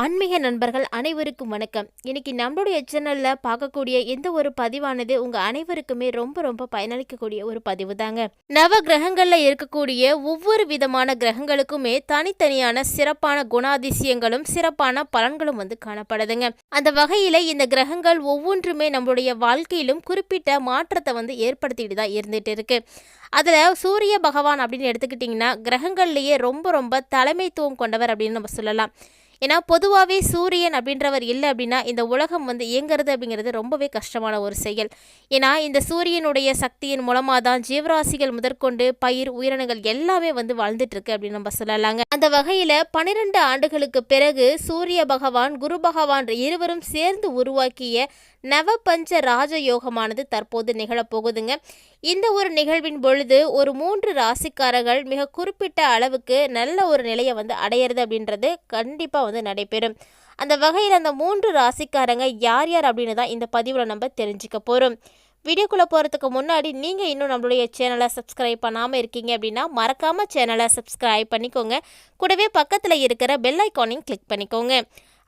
ஆன்மீக நண்பர்கள் அனைவருக்கும் வணக்கம். இன்னைக்கு நம்மளுடைய சேனலில் பார்க்கக்கூடிய எந்த ஒரு பதிவானது உங்கள் அனைவருக்குமே ரொம்ப ரொம்ப பயனளிக்கக்கூடிய ஒரு பதிவு தாங்க நவ கிரகங்களில் இருக்கக்கூடிய ஒவ்வொரு விதமான கிரகங்களுக்குமே தனித்தனியான சிறப்பான குணாதிசயங்களும் சிறப்பான பலன்களும் வந்து காணப்படுதுங்க. அந்த வகையில் இந்த கிரகங்கள் ஒவ்வொன்றுமே நம்மளுடைய வாழ்க்கையிலும் குறிப்பிட்ட மாற்றத்தை வந்து ஏற்படுத்திட்டு தான் இருந்துட்டு இருக்கு அதில் சூரிய பகவான் அப்படின்னு எடுத்துக்கிட்டிங்கன்னா கிரகங்கள்லேயே ரொம்ப ரொம்ப தலைமைத்துவம் கொண்டவர் அப்படின்னு நம்ம சொல்லலாம். ஏன்னா பொதுவாகவே சூரியன் அப்படின்றவர் இல்லை அப்படின்னா இந்த உலகம் வந்து இயங்குறது அப்படிங்கிறது ரொம்பவே கஷ்டமான ஒரு செயல். ஏன்னா இந்த சூரியனுடைய சக்தியின் மூலமாக தான் ஜீவராசிகள் முதற்கொண்டு பயிர் உயிரினங்கள் எல்லாமே வந்து வாழ்ந்துட்டு இருக்கு அப்படின்னு நம்ம சொல்லலாங்க. அந்த வகையில் பன்னிரெண்டு ஆண்டுகளுக்கு பிறகு சூரிய பகவான் குரு பகவான் இருவரும் சேர்ந்து உருவாக்கிய நவபஞ்ச ராஜயோகமானது தற்போது நிகழப்போகுதுங்க இந்த ஒரு நிகழ்வின் பொழுது ஒரு மூன்று ராசிக்காரர்கள் மிக குறிப்பிட்ட அளவுக்கு நல்ல ஒரு நிலையை வந்து அடையிறது அப்படின்றது கண்டிப்பாக வந்து நடைபெறும். அந்த வகையில் அந்த மூன்று ராசிக்காரங்க யார் யார் அப்படின்னு தான் இந்த பதிவில் நம்ம தெரிஞ்சுக்க போகிறோம் வீடியோக்குள்ளே போகிறதுக்கு முன்னாடி நீங்கள் இன்னும் நம்மளுடைய சேனலை சப்ஸ்கிரைப் பண்ணாமல் இருக்கீங்க அப்படின்னா மறக்காமல் சேனலை சப்ஸ்கிரைப் பண்ணிக்கோங்க. கூடவே பக்கத்தில் இருக்கிற பெல் ஐக்கானையும் கிளிக் பண்ணிக்கோங்க.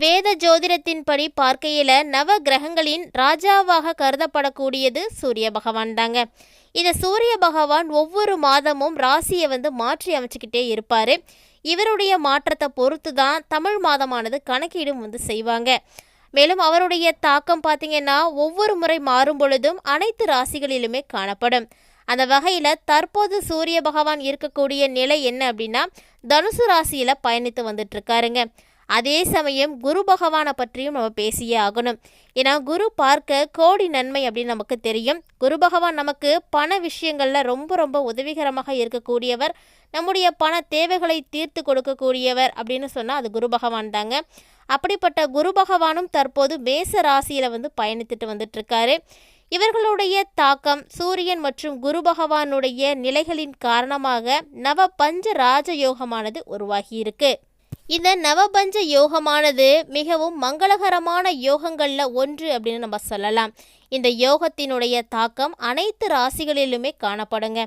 வேத ஜோதிடத்தின்படி பார்க்கையில் நவ கிரகங்களின் ராஜாவாக கருதப்படக்கூடியது சூரிய பகவான் தாங்க. இந்த சூரிய பகவான் ஒவ்வொரு மாதமும் ராசியை வந்து மாற்றி அமைச்சுக்கிட்டே இருப்பார். இவருடைய மாற்றத்தை பொறுத்து தான் தமிழ் மாதமானது கணக்கீடும் வந்து செய்வாங்க. மேலும் அவருடைய தாக்கம் பார்த்தீங்கன்னா ஒவ்வொரு முறை மாறும் பொழுதும் அனைத்து ராசிகளிலுமே காணப்படும். அந்த வகையில் தற்போது சூரிய பகவான் இருக்கக்கூடிய நிலை என்ன அப்படின்னா தனுசு ராசியில் பயணித்து வந்துட்டு இருக்காருங்க. அதே சமயம் குரு பகவானை பற்றியும் நம்ம பேசியே ஆகணும். ஏன்னா குரு பார்க்க கோடி நன்மை அப்படின்னு நமக்கு தெரியும். குரு பகவான் நமக்கு பண விஷயங்களில் ரொம்ப ரொம்ப உதவிகரமாக இருக்கக்கூடியவர். நம்முடைய பண தேவைகளை தீர்த்து கொடுக்கக்கூடியவர் அப்படின்னு சொன்னால் அது குரு பகவான் தாங்க. அப்படிப்பட்ட குரு பகவானும் தற்போது மேச ராசியில் வந்து பயணித்துட்டு வந்துட்டுருக்காரு. இவர்களுடைய தாக்கம் சூரியன் மற்றும் குரு பகவானுடைய நிலைகளின் காரணமாக நவ பஞ்ச ராஜயோகமானது உருவாகியிருக்கு இந்த நவபஞ்ச யோகமானது மிகவும் மங்களகரமான யோகங்களில் ஒன்று அப்படின்னு நம்ம சொல்லலாம். இந்த யோகத்தினுடைய தாக்கம் அனைத்து ராசிகளிலுமே காணப்படுங்க.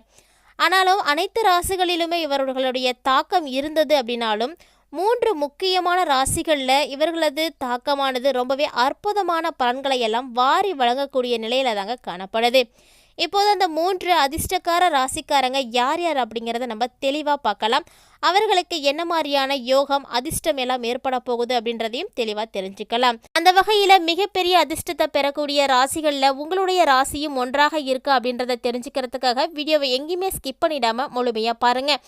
ஆனாலும் அனைத்து ராசிகளிலுமே இவர்களுடைய தாக்கம் இருந்தது அப்படின்னாலும் மூன்று முக்கியமான ராசிகளில் இவர்களது தாக்கமானது ரொம்பவே அற்புதமான பலன்களை எல்லாம் வாரி வழங்கக்கூடிய நிலையில தாங்க காணப்படுது. இப்போது அந்த மூன்று அதிர்ஷ்டக்கார ராசிக்காரங்க யார் யார் அப்படிங்கிறத நம்ம தெளிவாக பார்க்கலாம். அவர்களுக்கு என்ன மாதிரியான யோகம் அதிர்ஷ்டம் எல்லாம் ஏற்பட போகுது அப்படின்றதையும் தெளிவாக தெரிஞ்சுக்கலாம். அந்த வகையில் மிகப்பெரிய அதிர்ஷ்டத்தை பெறக்கூடிய ராசிகளில் உங்களுடைய ராசியும் ஒன்றாக இருக்கு அப்படின்றத தெரிஞ்சுக்கிறதுக்காக வீடியோவை எங்கேயுமே ஸ்கிப் பண்ணிடாமல் முழுமையாக பாருங்கள்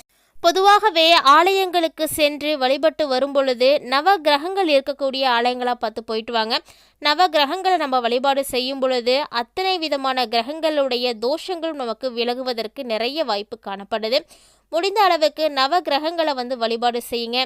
பொதுவாகவே ஆலயங்களுக்கு சென்று வழிபட்டு வரும்பொழுது நவ கிரகங்கள் இருக்கக்கூடிய ஆலயங்களாக பார்த்து போயிட்டு வாங்க. நவ கிரகங்களை நம்ம வழிபாடு செய்யும் பொழுது அத்தனை விதமான கிரகங்களுடைய தோஷங்களும் நமக்கு விலகுவதற்கு நிறைய வாய்ப்பு காணப்படுது. முடிந்த அளவுக்கு நவ கிரகங்களை வந்து வழிபாடு செய்யுங்க.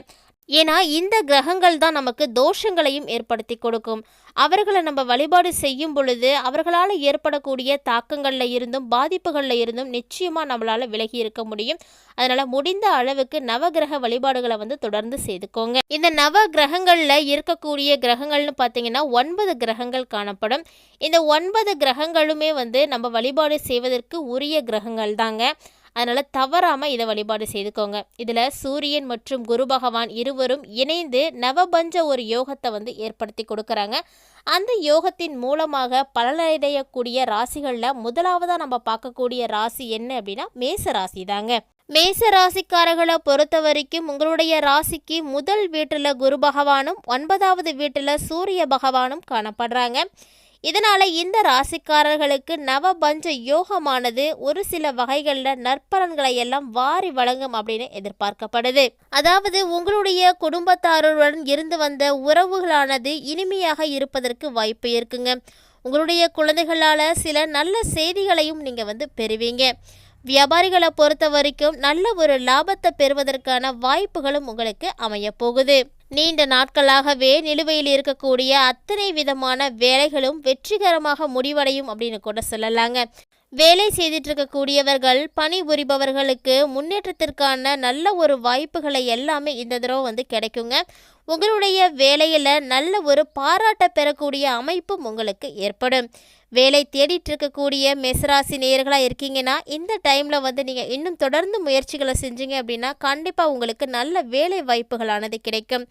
ஏன்னா இந்த கிரகங்கள் தான் நமக்கு தோஷங்களையும் ஏற்படுத்தி கொடுக்கும். அவர்களை நம்ம வழிபாடு செய்யும் பொழுது அவர்களால் ஏற்படக்கூடிய தாக்கங்களில் இருந்தும் பாதிப்புகளில் இருந்தும் நிச்சயமாக நம்மளால் விலகி இருக்க முடியும். அதனால் முடிந்த அளவுக்கு நவகிரக வழிபாடுகளை வந்து தொடர்ந்து செய்துக்கோங்க. இந்த நவ கிரகங்களில் இருக்கக்கூடிய கிரகங்கள்னு பார்த்தீங்கன்னா ஒன்பது கிரகங்கள் காணப்படும். இந்த ஒன்பது கிரகங்களுமே வந்து நம்ம வழிபாடு செய்வதற்கு உரிய கிரகங்கள் தாங்க அதனால் தவறாமல் இதை வழிபாடு செய்துக்கோங்க. இதில் சூரியன் மற்றும் குரு பகவான் இருவரும் இணைந்து நவபஞ்ச ஒரு யோகத்தை வந்து ஏற்படுத்தி கொடுக்குறாங்க. அந்த யோகத்தின் மூலமாக பலனடையக்கூடிய ராசிகளில் முதலாவதாக நம்ம பார்க்கக்கூடிய ராசி என்ன அப்படின்னா மேச ராசி தாங்க. மேச ராசிக்காரர்களை பொறுத்த வரைக்கும் உங்களுடைய ராசிக்கு முதல் வீட்டில் குரு பகவானும் ஒன்பதாவது வீட்டில் சூரிய பகவானும் காணப்படுறாங்க. இதனால் இந்த ராசிக்காரர்களுக்கு நவபஞ்ச யோகமானது ஒரு சில வகைகளில் நற்பலன்களை எல்லாம் வாரி வழங்கும் அப்படின்னு எதிர்பார்க்கப்படுது. அதாவது உங்களுடைய குடும்பத்தாருடன் இருந்து வந்த உறவுகளானது இனிமையாக இருப்பதற்கு வாய்ப்பு இருக்குங்க. உங்களுடைய குழந்தைகளால் சில நல்ல செய்திகளையும் நீங்கள் வந்து பெறுவீங்க. வியாபாரிகளை பொறுத்த வரைக்கும் நல்ல ஒரு லாபத்தை பெறுவதற்கான வாய்ப்புகளும் உங்களுக்கு அமைய போகுது நீண்ட நாட்களாகவே நிலுவையில் இருக்கக்கூடிய அத்தனை விதமான வேலைகளும் வெற்றிகரமாக முடிவடையும் அப்படின்னு கூட சொல்லலாங்க. வேலை செய்துட்டு இருக்கக்கூடியவர்கள் பணிபுரிபவர்களுக்கு முன்னேற்றத்திற்கான நல்ல ஒரு வாய்ப்புகளை எல்லாமே இந்த தடவை வந்து கிடைக்குங்க. உங்களுடைய வேலையில் நல்ல ஒரு பாராட்ட பெறக்கூடிய அமைப்பும் உங்களுக்கு ஏற்படும். வேலை தேடிட்டு இருக்கக்கூடிய மெசராசி நேயர்களாக இருக்கீங்கன்னா இந்த டைமில் வந்து நீங்கள் இன்னும் தொடர்ந்து முயற்சிகளை செஞ்சீங்க அப்படின்னா கண்டிப்பாக உங்களுக்கு நல்ல வேலை வாய்ப்புகளானது கிடைக்கும்.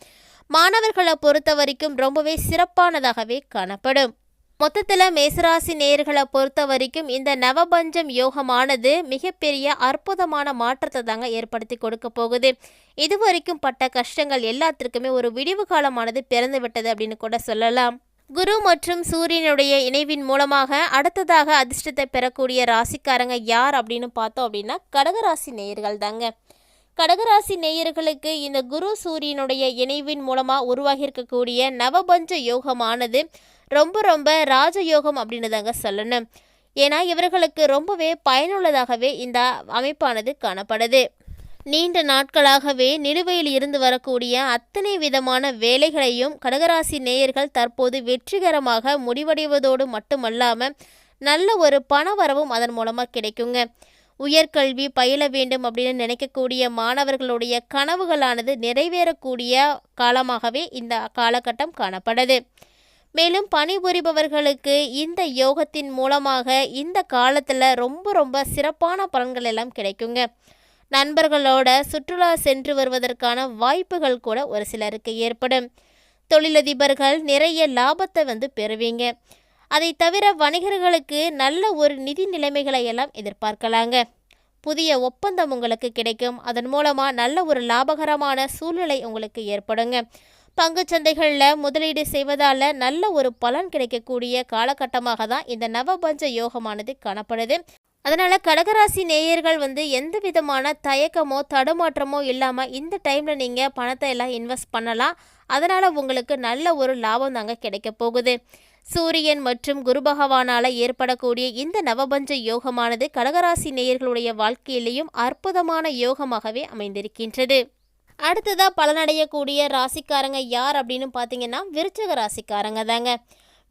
மாணவர்களை பொறுத்த வரைக்கும் ரொம்பவே சிறப்பானதாகவே காணப்படும். மொத்தத்தில் மேசராசி நேயர்களை பொறுத்த வரைக்கும் இந்த நவபஞ்சம் யோகமானது மிகப்பெரிய அற்புதமான மாற்றத்தை தாங்க ஏற்படுத்தி கொடுக்க போகுது. இது வரைக்கும் பட்ட கஷ்டங்கள் எல்லாத்திற்குமே ஒரு விடிவு காலமானது பிறந்து விட்டது அப்படின்னு கூட சொல்லலாம். குரு மற்றும் சூரியனுடைய இணைவின் மூலமாக அடுத்ததாக அதிர்ஷ்டத்தை பெறக்கூடிய ராசிக்காரங்க யார் அப்படின்னு பார்த்தோம் அப்படின்னா கடகராசி நேயர்கள் தாங்க. கடகராசி நேயர்களுக்கு இந்த குரு சூரியனுடைய இணைவின் மூலமாக உருவாகியிருக்கக்கூடிய நவபஞ்ச யோகமானது ரொம்ப ரொம்ப ராஜயோகம் அப்படின்னு தாங்க சொல்லணும். ஏன்னா இவர்களுக்கு ரொம்பவே பயனுள்ளதாகவே இந்த அமைப்பானது காணப்படுது. நீண்ட நாட்களாகவே நிலுவையில் இருந்து வரக்கூடிய அத்தனை விதமான வேலைகளையும் கடகராசி நேயர்கள் தற்போது வெற்றிகரமாக முடிவடைவதோடு மட்டுமல்லாமல் நல்ல ஒரு பணவரவும் அதன் மூலமாக கிடைக்குங்க. உயர்கல்வி பயில வேண்டும் அப்படின்னு நினைக்கக்கூடிய மாணவர்களுடைய கனவுகளானது நிறைவேறக்கூடிய காலமாகவே இந்த காலகட்டம் காணப்படுது. மேலும் பணிபுரிபவர்களுக்கு இந்த யோகத்தின் மூலமாக இந்த காலத்தில் ரொம்ப ரொம்ப சிறப்பான பலன்கள் எல்லாம் கிடைக்குங்க. நண்பர்களோட சுற்றுலா சென்று வருவதற்கான வாய்ப்புகள் கூட ஒரு சிலருக்கு ஏற்படும். தொழிலதிபர்கள் நிறைய லாபத்தை வந்து பெறுவீங்க. அதை தவிர வணிகர்களுக்கு நல்ல ஒரு நிதி நிலைமைகளை எல்லாம் எதிர்பார்க்கலாங்க. புதிய ஒப்பந்தம் உங்களுக்கு கிடைக்கும். அதன் மூலமாக நல்ல ஒரு லாபகரமான சூழ்நிலை உங்களுக்கு ஏற்படுங்க. சந்தைகளில் முதலீடு செய்வதால் நல்ல ஒரு பலன் கிடைக்கக்கூடிய காலகட்டமாக தான் இந்த நவபஞ்ச யோகமானது காணப்படுது. அதனால் கடகராசி நேயர்கள் வந்து எந்த விதமான தயக்கமோ தடுமாற்றமோ இல்லாமல் இந்த டைமில் நீங்கள் பணத்தை எல்லாம் இன்வெஸ்ட் பண்ணலாம். அதனால் உங்களுக்கு நல்ல ஒரு லாபம் தாங்க கிடைக்க போகுது. சூரியன் மற்றும் குரு பகவானால் ஏற்படக்கூடிய இந்த நவபஞ்ச யோகமானது கடகராசி நேயர்களுடைய வாழ்க்கையிலேயும் அற்புதமான யோகமாகவே அமைந்திருக்கின்றது. அடுத்ததாக பலனடையக்கூடிய ராசிக்காரங்க யார் அப்படின்னு பார்த்தீங்கன்னா விருச்சக ராசிக்காரங்க தாங்க.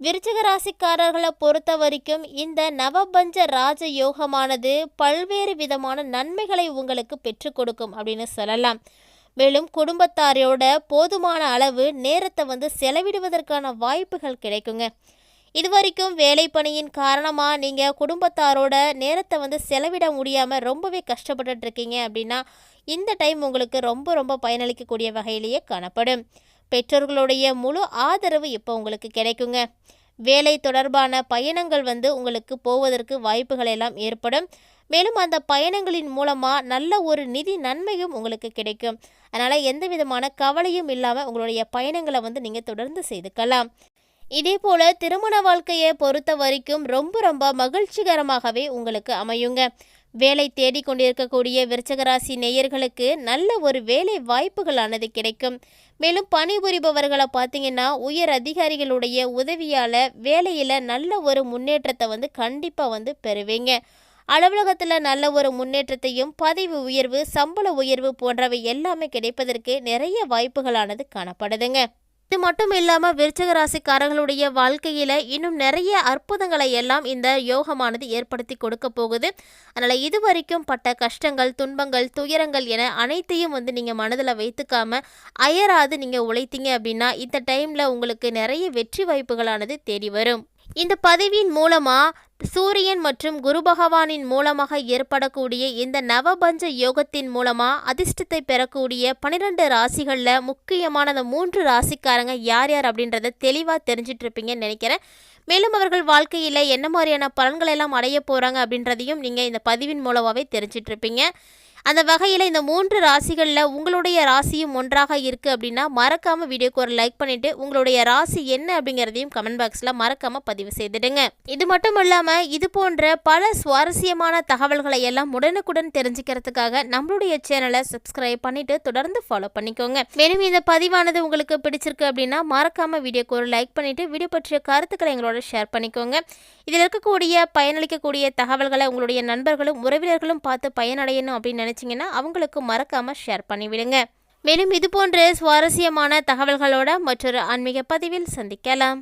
விருச்சக ராசிக்காரர்களை பொறுத்த வரைக்கும் இந்த நவபஞ்ச ராஜ யோகமானது பல்வேறு விதமான நன்மைகளை உங்களுக்கு பெற்றுக் கொடுக்கும் அப்படின்னு சொல்லலாம். மேலும் குடும்பத்தாரோட போதுமான அளவு நேரத்தை வந்து செலவிடுவதற்கான வாய்ப்புகள் கிடைக்குங்க. இதுவரைக்கும் வேலை பணியின் காரணமாக நீங்கள் குடும்பத்தாரோட நேரத்தை வந்து செலவிட முடியாமல் ரொம்பவே கஷ்டப்பட்டுட்டு இருக்கீங்க அப்படின்னா இந்த டைம் உங்களுக்கு ரொம்ப ரொம்ப பயனளிக்கக்கூடிய வகையிலேயே காணப்படும். பெற்றோர்களுடைய முழு ஆதரவு இப்போ உங்களுக்கு கிடைக்குங்க. வேலை தொடர்பான பயணங்கள் வந்து உங்களுக்கு போவதற்கு வாய்ப்புகள் எல்லாம் ஏற்படும். மேலும் அந்த பயணங்களின் மூலமாக நல்ல ஒரு நிதி நன்மையும் உங்களுக்கு கிடைக்கும். அதனால் எந்த விதமான கவலையும் இல்லாமல் உங்களுடைய பயணங்களை வந்து நீங்கள் தொடர்ந்து செய்துக்கலாம். இதேபோல திருமண வாழ்க்கையை பொறுத்த வரைக்கும் ரொம்ப ரொம்ப மகிழ்ச்சிகரமாகவே உங்களுக்கு அமையுங்க. வேலை தேடி கொண்டிருக்கக்கூடிய விருச்சகராசி நேயர்களுக்கு நல்ல ஒரு வேலை வாய்ப்புகளானது கிடைக்கும். மேலும் பணிபுரிபவர்களை பார்த்தீங்கன்னா உயர் அதிகாரிகளுடைய உதவியால் வேலையில் நல்ல ஒரு முன்னேற்றத்தை வந்து கண்டிப்பாக வந்து பெறுவீங்க. அலுவலகத்தில் நல்ல ஒரு முன்னேற்றத்தையும் பதவி உயர்வு சம்பள உயர்வு போன்றவை எல்லாமே கிடைப்பதற்கு நிறைய வாய்ப்புகளானது காணப்படுதுங்க. இது மட்டும் இல்லாமல் விருச்சக ராசிக்காரர்களுடைய வாழ்க்கையில் இன்னும் நிறைய அற்புதங்களை எல்லாம் இந்த யோகமானது ஏற்படுத்தி கொடுக்க போகுது. அதனால் இது வரைக்கும் பட்ட கஷ்டங்கள் துன்பங்கள் துயரங்கள் என அனைத்தையும் வந்து நீங்கள் மனதில் வைத்துக்காம அயராது நீங்கள் உழைத்தீங்க அப்படின்னா இந்த டைமில் உங்களுக்கு நிறைய வெற்றி வாய்ப்புகளானது தேடி வரும். இந்த பதிவின் மூலமாக சூரியன் மற்றும் குரு பகவானின் மூலமாக ஏற்படக்கூடிய இந்த நவபஞ்ச யோகத்தின் மூலமாக அதிர்ஷ்டத்தை பெறக்கூடிய பன்னிரெண்டு ராசிகளில் முக்கியமான அந்த மூன்று ராசிக்காரங்க யார் யார் அப்படின்றத தெளிவாக தெரிஞ்சிட்டு இருப்பீங்கன்னு நினைக்கிறேன். மேலும் அவர்கள் வாழ்க்கையில் என்ன மாதிரியான பலன்களெல்லாம் அடைய போகிறாங்க அப்படின்றதையும் நீங்கள் இந்த பதிவின் மூலமாகவே தெரிஞ்சிட்ருப்பீங்க அந்த வகையில் இந்த மூன்று ராசிகளில் உங்களுடைய ராசியும் ஒன்றாக இருக்குது அப்படின்னா மறக்காமல் வீடியோக்கு ஒரு லைக் பண்ணிவிட்டு உங்களுடைய ராசி என்ன அப்படிங்கிறதையும் கமெண்ட் பாக்ஸில் மறக்காமல் பதிவு செய்துடுங்க. இது மட்டும் இல்லாமல் இது போன்ற பல சுவாரஸ்யமான தகவல்களை எல்லாம் உடனுக்குடன் தெரிஞ்சுக்கிறதுக்காக நம்மளுடைய சேனலை சப்ஸ்கிரைப் பண்ணிவிட்டு தொடர்ந்து ஃபாலோ பண்ணிக்கோங்க. மேலும் இந்த பதிவானது உங்களுக்கு பிடிச்சிருக்கு அப்படின்னா மறக்காமல் வீடியோக்கு ஒரு லைக் பண்ணிவிட்டு வீடியோ பற்றிய கருத்துக்களை எங்களோட ஷேர் பண்ணிக்கோங்க. இதில் இருக்கக்கூடிய பயனளிக்கக்கூடிய தகவல்களை உங்களுடைய நண்பர்களும் உறவினர்களும் பார்த்து பயனடையணும் அப்படின்னு நினச்சிங்கன்னா அவங்களுக்கு மறக்காமல் ஷேர் பண்ணிவிடுங்க மேலும் இது போன்ற சுவாரஸ்யமான தகவல்களோட மற்றொரு ஆன்மீக பதிவில் சந்திக்கலாம்.